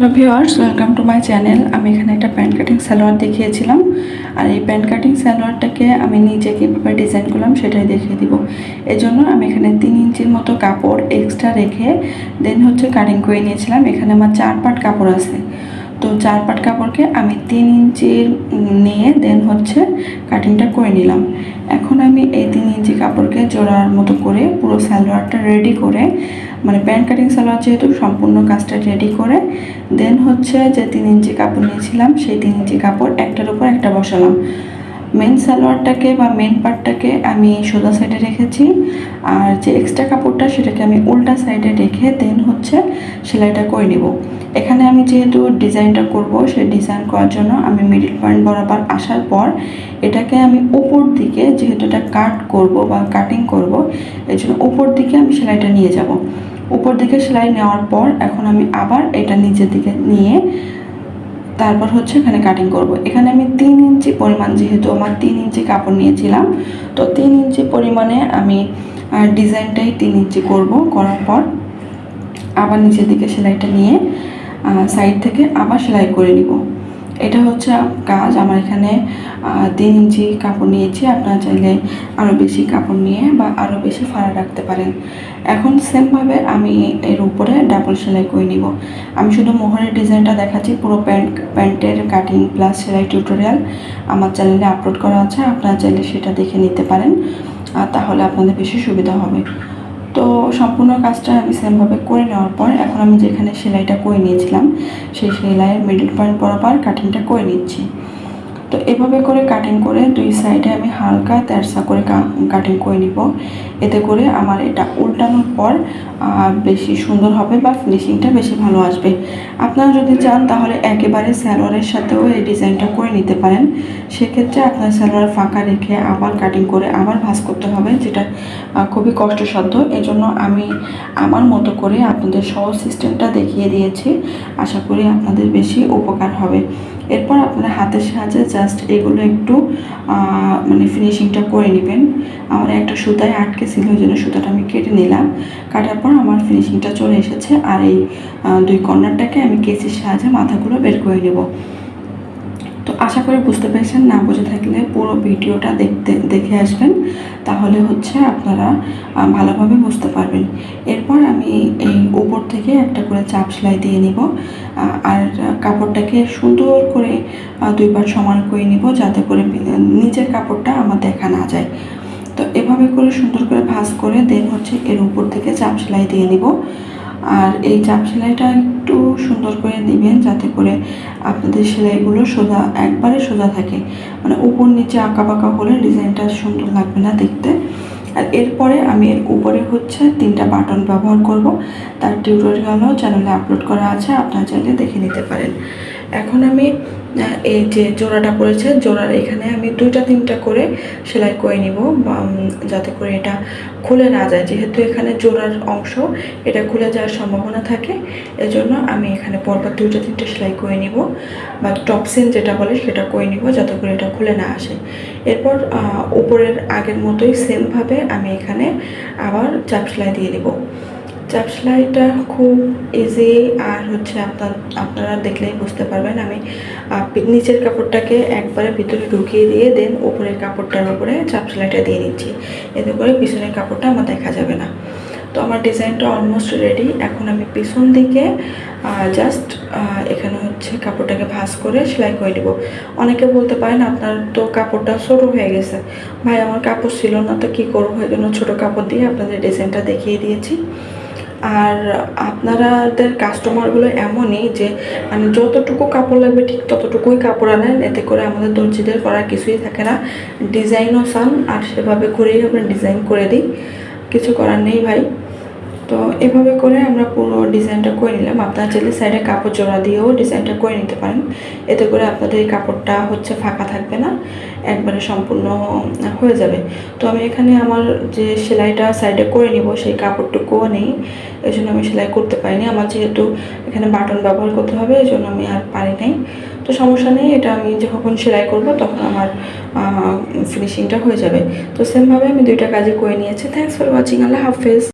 Hello viewers welcome to my channel. আমি এখানে একটা প্যান্ট কাটিং সালোয়ার দেখিয়েছিলাম। আর এই প্যান্ট কাটিং সালোয়ারটাকে আমি নিজে কীভাবে ডিজাইন করলাম সেটাই দেখিয়ে দিব। জন্য আমি এখানে তিন ইঞ্চির মতো কাপড় এক্সট্রা রেখে, দেন হচ্ছে কাটিং করে নিয়েছিলাম। এখানে আমার চার পাট কাপড় আছে। তো চার পাট কাপড়কে আমি তিন ইঞ্চির নিয়ে দেন হচ্ছে কাটিংটা করে নিলাম। এখন আমি এই তিন ইঞ্চি কাপড়কে জোড়ার মতো করে পুরো সালোয়ারটা রেডি করে মানে প্যান্ট কাটিং সালোয়ার যেহেতু সম্পূর্ণ কাজটা রেডি করে দেন হচ্ছে যে তিন ইঞ্চি কাপড় নিয়েছিলাম, সেই তিন ইঞ্চি কাপড় একটার উপর একটা বসালাম। মেন সালোয়ারটাকে বা মেন পার্টটাকে আমি সোজা সাইডে রেখেছি। আর যে এক্সট্রা কাপড়টা সেটাকে আমি উল্টা সাইডে রেখে দেন হচ্ছে সেলাইটা করে নিব। এখানে আমি যেহেতু ডিজাইনটা করব, সেই ডিজাইন করার জন্য আমি মিডিল পয়েন্ট বরাবর আসার পর এটাকে আমি উপর দিকে যেহেতু এটা কাট করব বা কাটিং করব, এই জন্য উপর দিকে আমি সেলাইটা নিয়ে যাব। উপর দিকে সেলাই নেওয়ার পর এখন আমি আবার এটা নিচের দিকে নিয়ে তারপর হচ্ছে এখানে কাটিং করব। এখানে আমি তিন ইঞ্চি পরিমাণ, যেহেতু আমার তিন ইঞ্চি কাপড় নিয়েছিলাম, তো তিন ইঞ্চি পরিমাণে আমি ডিজাইনটাই তিন ইঞ্চি করব করার পর আবার নিচের দিকে সেলাইটা নিয়ে সাইড থেকে আবার সেলাই করে নিব। এটা হচ্ছে কাজ। আমার এখানে তিন ইঞ্চি কাপড় নিয়েছি। আপনারা চাইলে আরও বেশি কাপড় নিয়ে বা আরও বেশি ফাড়া রাখতে পারেন। এখন সেমভাবে আমি এর উপরে ডাবল সেলাই করে নিব। আমি শুধু মোহরের ডিজাইনটা দেখাচ্ছি, পুরো প্যান্ট, প্যান্টের কাটিং প্লাস সেলাই টিউটোরিয়াল আমার চ্যানেলে আপলোড করা আছে। আপনারা চাইলে সেটা দেখে নিতে পারেন। তাহলে আপনাদের বেশি সুবিধা হবে। তো সম্পূর্ণ কাজটা আমি সেমভাবে করে নেওয়ার পর এখন আমি যেখানে সেলাইটা করে নিয়েছিলাম, সেই সেলাইয়ের মিডল পয়েন্ট বরাবর কাটিংটা করে নিচ্ছি। তো এভাবে করে কাটিং করে দুই সাইডে আমি হালকা তেরসা করে কাটিং করে নিব। এতে করে আমার এটা উল্টানোর পর বেশি সুন্দর হবে বা ফিনিশিংটা বেশি ভালো আসবে। আপনারা যদি চান তাহলে একেবারে স্যালোয়ারের সাথেও এই ডিজাইনটা করে নিতে পারেন। সেক্ষেত্রে আপনার স্যালোয়ার ফাঁকা রেখে আবার কাটিং করে আবার ভাঁজ করতে হবে, যেটা খুবই কষ্টসাধ্য। এজন্য আমি আমার মতো করে আপনাদের সহজ সিস্টেমটা দেখিয়ে দিয়েছি। আশা করি আপনাদের বেশি উপকার হবে। এরপর আপনার হাতের সাহায্যে জাস্ট এগুলো একটু মানে ফিনিশিংটা করে নেবেন। আমার একটা সুতায় আটকে ছিল, ওই জন্য সুতাটা আমি কেটে নিলাম। কাটার পর আমার ফিনিশিংটা চলে এসেছে। আর এই দুই কর্নারটাকে আমি কেচির সাহায্যে মাথাগুলো বের করে নেব। তো আশা করি বুঝতে পেরেছেন। না বুঝে থাকলে পুরো ভিডিওটা দেখতে, দেখে আসবেন। তাহলে হচ্ছে আপনারা ভালোভাবে বুঝতে পারবেন। এরপর আমি এই উপর থেকে একটা করে চাপ সেলাই দিয়ে নিব। আর কাপড়টাকে সুন্দর করে দুইবার সমান করে নিব যাতে করে নিচের কাপড়টা আমার দেখা না যায়। তো এভাবে করে সুন্দর করে ভাঁজ করে দেন হচ্ছে এর উপর থেকে চাপ সেলাই দিয়ে নিব। আর এই চাপ সেলাইটা একটু সুন্দর করে দিবেন যাতে করে আপনাদের সেলাইগুলো সোজা, একবারে সোজা থাকে। মানে উপর নিচে আঁকা বাঁকা হলে ডিজাইনটা সুন্দর লাগবে না দেখতে। আর এরপরে আমি এর উপরে হচ্ছে তিনটা বাটন ব্যবহার করব। তার টিউটোরিয়ালও চ্যানেলে আপলোড করা আছে, আপনারা চাইলে দেখে নিতে পারেন। এখন আমি এই যে জোড়াটা পড়েছে, জোড়ার এখানে আমি দুইটা তিনটা করে সেলাই করে নিব যাতে করে এটা খুলে না যায়। যেহেতু এখানে জোড়ার অংশ, এটা খুলে যাওয়ার সম্ভাবনা থাকে, এজন্য আমি এখানে পরপর দুইটা তিনটা সেলাই করে নিব, বা টপসিন যেটা বলে সেটা করে নিব, যাতে করে এটা খুলে না আসে। এরপর উপরের আগের মতোই সেমভাবে আমি এখানে আবার চাপ সেলাই দিয়ে নিব। চাপ সেলাইটা খুব ইজি আর হচ্ছে আপনার, আপনারা দেখলেই বুঝতে পারবেন। আমি নিচের কাপড়টাকে একবারে ভিতরে ঢুকিয়ে দিয়ে দেন উপরের কাপড়টার উপরে চাপ সেলাইটা দিয়ে দিচ্ছি। এতে করে পিছনের কাপড়টা আমার দেখা যাবে না। তো আমার ডিজাইনটা অলমোস্ট রেডি এখন আমি পিছন দিকে জাস্ট এখানে হচ্ছে কাপড়টাকে ভাঁজ করে সেলাই করে দিব অনেকে বলতে পারেন, আপনার তো কাপড়টা ছোটো হয়ে গেছে। ভাই, আমার কাপড় ছিল না, তো কী করব? এই জন্য ছোটো কাপড় দিয়ে আপনাদের ডিজাইনটা দেখিয়ে দিয়েছি। আর আপনারাদের কাস্টমারগুলো এমনই যে মানে যতটুকু কাপড় লাগবে ঠিক ততটুকুই কাপড় আনেন, এতে করে আমাদের দর্জিদের করার কিছুই থাকে না। ডিজাইনও চান, আর সেভাবে করেই আমরা ডিজাইন করে দিই। কিছু করার নেই ভাই। তো এভাবে করে আমরা পুরো ডিজাইনটা করে নিলাম। আপনারা চাইলে সাইডে কাপড় জোড়া দিয়েও ডিজাইনটা করে নিতে পারেন। এতে করে আপনাদের কাপড়টা হচ্ছে ফাঁকা থাকবে না, একবারে সম্পূর্ণ হয়ে যাবে। তো আমি এখানে আমার যে সেলাইটা সাইডে করে নিব, সেই কাপড়টুকুও নেই। এই জন্য আমি সেলাই করতে পারিনি। আমার যেহেতু এখানে বাটন ব্যবহার করতে হবে, এই জন্য আমি আর পারি নাই। তো সমস্যা নেই, এটা আমি যখন সেলাই করব তখন আমার ফিনিশিংটা হয়ে যাবে। তো সেমভাবে আমি দুইটা কাজই করে নিয়েছি। থ্যাংকস ফর ওয়াচিং আল্লাহ হাফেজ।